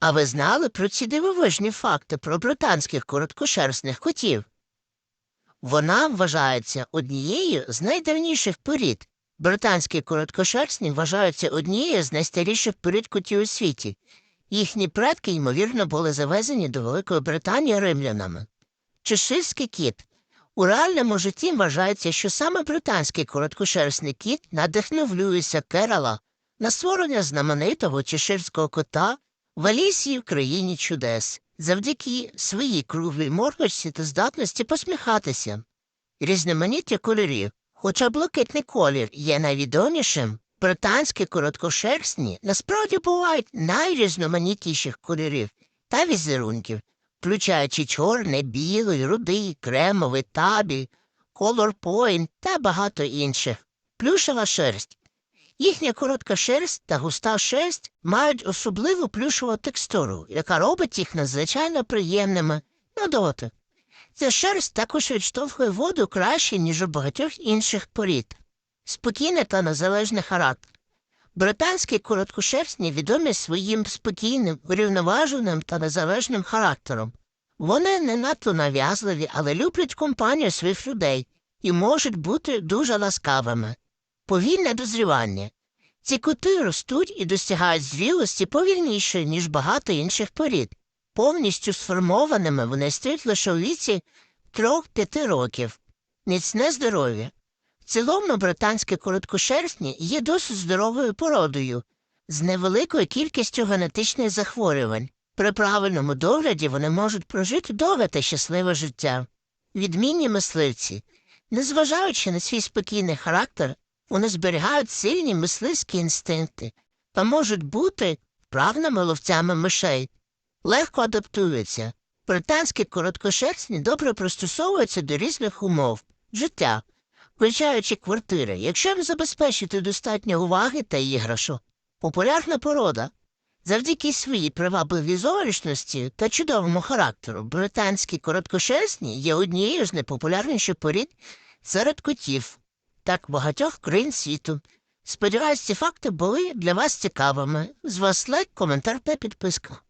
А ви знали про ці дивовижні факти про британських короткошерстних котів? Вона вважається однією з найдавніших порід. Британські короткошерстні вважаються однією з найстаріших порід котів у світі. Їхні предки, ймовірно, були завезені до Великої Британії римлянами. Чеширський кіт. У реальному житті вважається, що саме британський короткошерстний кіт надихнув Льюіса Керала на створення знаменитого чеширського кота в Алісії в країні чудес завдяки своїй круглій мордочці та здатності посміхатися. Різноманіття кольорів, хоча блакитний колір є найвідомішим, британські короткошерстні насправді бувають найрізноманітніших кольорів та візерунків, включаючи чорний, білий, рудий, кремовий, табі, колор пойнт та багато інших. Плюшева шерсть. Їхня коротка шерсть та густа шерсть мають особливу плюшову текстуру, яка робить їх надзвичайно приємними на дотик. Ця шерсть також відштовхує воду краще, ніж у багатьох інших порід. Спокійний та незалежний характер. Британські короткошерстні відомі своїм спокійним, урівноваженим та незалежним характером. Вони не надто нав'язливі, але люблять компанію своїх людей і можуть бути дуже ласкавими. Повільне дозрівання. Ці коти ростуть і досягають зрілості повільніше, ніж багато інших порід. Повністю сформованими вони стають лише у віці 3-5 років. Міцне здоров'я. В цілому британські короткошерстні є досить здоровою породою, з невеликою кількістю генетичних захворювань. При правильному догляді вони можуть прожити довге та щасливе життя. Відмінні мисливці. Незважаючи на свій спокійний характер, вони зберігають сильні мисливські інстинкти та можуть бути вправними ловцями мишей, легко адаптуються. Британські короткошерстні добре пристосовуються до різних умов життя, включаючи квартири, якщо їм забезпечити достатньо уваги та іграшок. Популярна порода. Завдяки своїй привабливій зовнішності та чудовому характеру британські короткошерстні є однією з найпопулярніших порід серед котів так багатьох країн світу. Сподіваюсь, ці факти були для вас цікавими. З вас лайк, коментар та підписка.